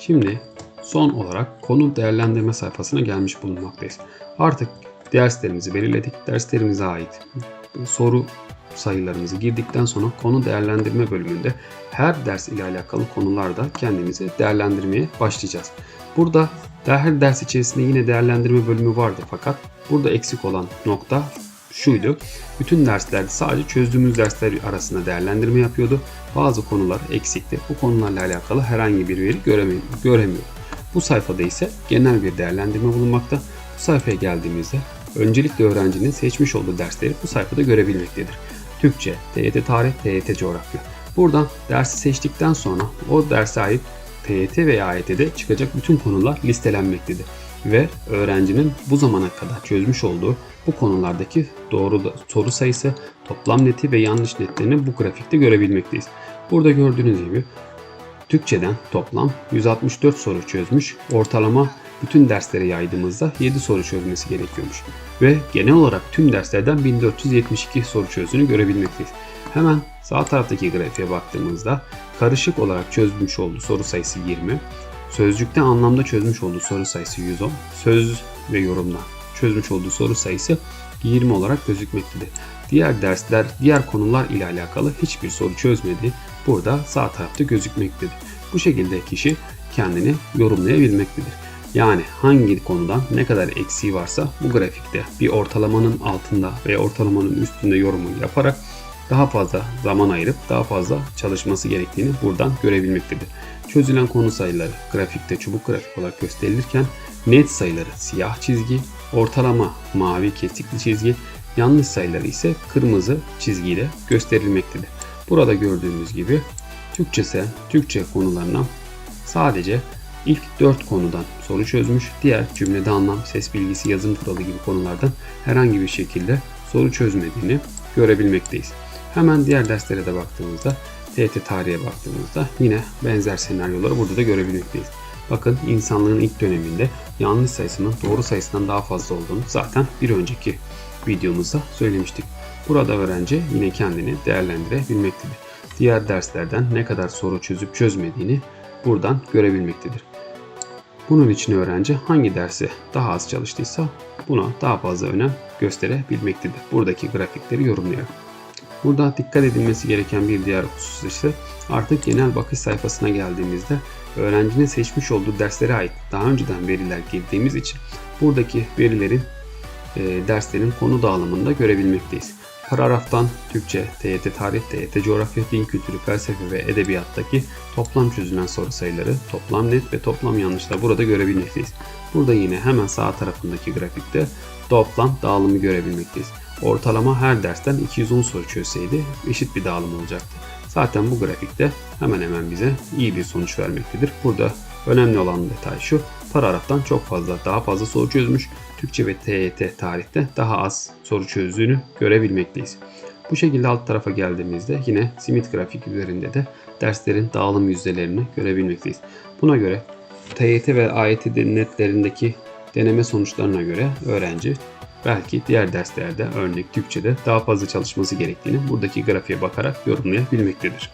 Şimdi son olarak konu değerlendirme sayfasına gelmiş bulunmaktayız. Artık derslerimizi belirledik. Derslerimize ait soru sayılarımızı girdikten sonra konu değerlendirme bölümünde her ders ile alakalı konularda kendimizi değerlendirmeye başlayacağız. Burada her ders içerisinde yine değerlendirme bölümü vardı fakat burada eksik olan nokta şuydu. Bütün derslerde sadece çözdüğümüz dersler arasında değerlendirme yapıyordu. Bazı konular eksikti. Bu konularla alakalı herhangi bir veri göremiyor, göremiyor. Bu sayfada ise genel bir değerlendirme bulunmakta. Bu sayfaya geldiğimizde öncelikle öğrencinin seçmiş olduğu dersleri bu sayfada görebilmektedir. Türkçe, TYT Tarih, TYT Coğrafya. Buradan dersi seçtikten sonra o derse ait TYT veya AYT'de çıkacak bütün konular listelenmektedir. Ve öğrencinin bu zamana kadar çözmüş olduğu bu konulardaki doğru soru sayısı, toplam neti ve yanlış netlerini bu grafikte görebilmekteyiz. Burada gördüğünüz gibi Türkçeden toplam 164 soru çözmüş. Ortalama bütün derslere yaydığımızda 7 soru çözmesi gerekiyormuş. Ve genel olarak tüm derslerden 1472 soru çözdüğünü görebilmekteyiz. Hemen sağ taraftaki grafiğe baktığımızda karışık olarak çözmüş olduğu soru sayısı 20, sözcükte anlamda çözmüş olduğu soru sayısı 110, söz ve yorumda çözmüş olduğu soru sayısı 20 olarak gözükmektedir. Diğer dersler, diğer konular ile alakalı hiçbir soru çözmediği burada sağ tarafta gözükmektedir. Bu şekilde kişi kendini yorumlayabilmektedir. Yani hangi konudan ne kadar eksiği varsa bu grafikte bir ortalamanın altında ve ortalamanın üstünde yorumu yaparak daha fazla zaman ayırıp daha fazla çalışması gerektiğini buradan görebilmektedir. Çözülen konu sayıları grafikte çubuk grafik olarak gösterilirken net sayıları siyah çizgi, ortalama mavi kesikli çizgi, yanlış sayıları ise kırmızı çizgiyle gösterilmektedir. Burada gördüğümüz gibi Türkçe Türkçe konularına sadece ilk 4 konudan soru çözmüş. Diğer cümlede anlam, ses bilgisi, yazım kuralı gibi konulardan herhangi bir şekilde soru çözmediğini görebilmekteyiz. Hemen diğer derslere de baktığımızda TET tarihe baktığımızda yine benzer senaryoları burada da görebilmekteyiz. Bakın insanlığın ilk döneminde yanlış sayısının doğru sayısından daha fazla olduğunu zaten bir önceki videomuzda söylemiştik. Burada öğrenci yine kendini değerlendirebilmektedir. Diğer derslerden ne kadar soru çözüp çözmediğini buradan görebilmektedir. Bunun için öğrenci hangi dersi daha az çalıştıysa buna daha fazla önem gösterebilmektedir. Buradaki grafikleri yorumlayarak. Burada dikkat edilmesi gereken bir diğer husus ise artık genel bakış sayfasına geldiğimizde öğrencinin seçmiş olduğu derslere ait daha önceden veriler girdiğimiz için buradaki verilerin e, derslerin konu dağılımında görebilmekteyiz. Paragraftan Türkçe, TYT Tarih, TYT Coğrafya, Din Kültürü, Felsefe ve Edebiyattaki toplam çözülen soru sayıları, toplam net ve toplam yanlışlar burada görebilmekteyiz. Burada yine hemen sağ tarafındaki grafikte toplam dağılımı görebilmekteyiz. Ortalama her dersten 210 soru çözseydi eşit bir dağılım olacaktı. Zaten bu grafikte hemen hemen bize iyi bir sonuç vermektedir. Burada önemli olan detay şu, paragraftan çok fazla, daha fazla soru çözmüş, Türkçe ve TYT tarihte daha az soru çözdüğünü görebilmekteyiz. Bu şekilde alt tarafa geldiğimizde yine simit grafik üzerinde de derslerin dağılım yüzdelerini görebilmekteyiz. Buna göre TYT ve AYT netlerindeki deneme sonuçlarına göre öğrenci belki diğer derslerde örnek Türkçe'de daha fazla çalışması gerektiğini buradaki grafiğe bakarak yorumlayabilmektedir.